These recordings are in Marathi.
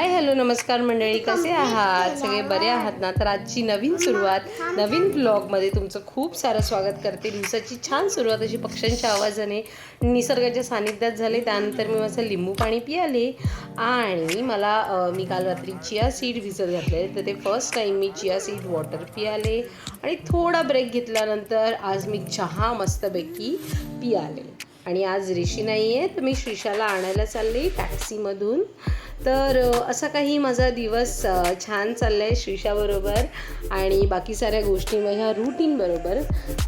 हाय हॅलो नमस्कार मंडळी. कसे आहात? सगळे बरे आहात ना? तर आजची नवीन सुरुवात नवीन ब्लॉगमध्ये तुमचं खूप सारं स्वागत करते. दिवसाची छान सुरुवात अशी पक्ष्यांच्या आवाजाने. निसर्गाच्या सानिध्यात झाले. त्यानंतर मी माझं लिंबू पाणी पियाले. आणि मला मी काल रात्री चिया सीड भिजत घातले तर ते फर्स्ट टाईम मी चिया सीड वॉटर पियाले. आणि थोडा ब्रेक घेतल्यानंतर आज मी चहा मस्तपैकी पियाले. आणि आज ऋषी नाही आहे तर मी श्रीषाला आणायला चालले टॅक्सीमधून. तर असा काही माझा दिवस छान चालला आहे श्रीषाबरोबर आणि बाकी साऱ्या गोष्टी माझ्या रुटीनबरोबर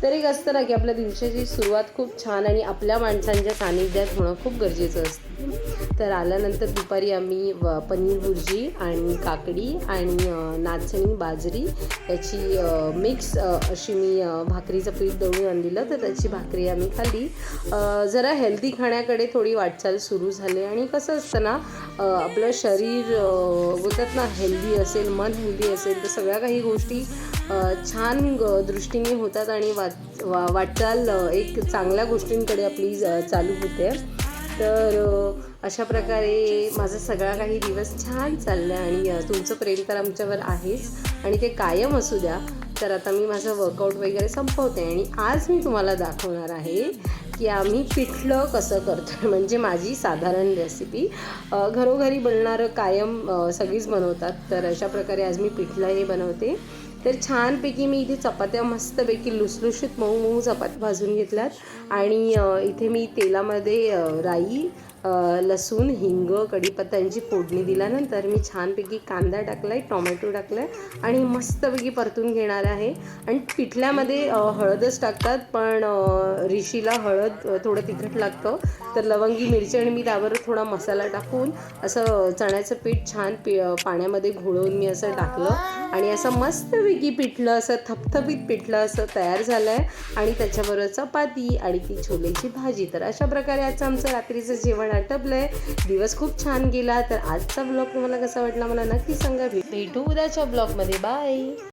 तर एक असतं ना की आपल्या दिवसाची सुरुवात खूप छान आणि आपल्या माणसांच्या सानिध्यात होणं खूप गरजेचं असतं. तर आल्यानंतर दुपारी आम्ही व- पनीर भुर्जी आणि काकडी आणि नाचणी बाजरी याची मिक्स अशी मी भाकरीचं पीठ दळून आणलेलं तर त्याची भाकरी आम्ही खाल्ली. जरा हेल्दी खाण्याकडे थोडी वाटचाल सुरू झाली आणि कसं असतं ना आपलं शरीर बोलतात ना हेल्दी असेल मन हेल्दी असेल तर सगळ्या काही गोष्टी छान दृष्टीने होतात आणि वाट वा वाटचाल एक चांगल्या गोष्टींकडे आपली चालू होते. तर अशा प्रकारे माझा सगळा काही दिवस छान चालला आहे आणि तुमचं प्रेम तर आमच्यावर आहेच आणि ते कायम असू द्या. तर आता मी माझं वर्कआउट वगैरे संपवते आणि आज मी तुम्हाला दाखवणार आहे की आम्ही पिठलं कसं करतो म्हणजे माझी साधारण रेसिपी घरोघरी बनणारं कायम सगळीच बनवतात. तर अशा प्रकारे आज मी पिठलं हे बनवते. तर छानपैकी मी इथे चपात्या मस्तपैकी लुसलुशीत मऊ मऊ चपात्या भाजून घेतल्यात. आणि इथे मी तेलामध्ये राई लसूण हिंग कढीपत्ता यांची फोडणी दिल्यानंतर मी छानपैकी कांदा टाकला आहे टोमॅटो टाकला आहे आणि मस्तपैकी परतून घेणार आहे. आणि पिठल्यामध्ये हळदच टाकतात पण रिशीला ऋषीला हळद थोडं तिखट लागतं. तर लवंगी मिरची आणि मी त्यावर थोडा मसाला टाकून असं चण्याचं पीठ छान पि पाण्यामध्ये घोळवून मी असं टाकलं. आणि असं मस्तपैकी पिठलं असं थपथपीत पिठलं असं तयार झालं आहे आणि त्याच्याबरोबर चपाती आणि ती छोलेची भाजी. तर अशा प्रकारे आजचं आमचं रात्रीचं जेवण आटपलं आहे दिवस खूप छान गेला तर आजचा ब्लॉग तुम्हाला कसा वाटला मला नक्की सांगा. भेटू उद्याच्या ब्लॉगमध्ये. बाय.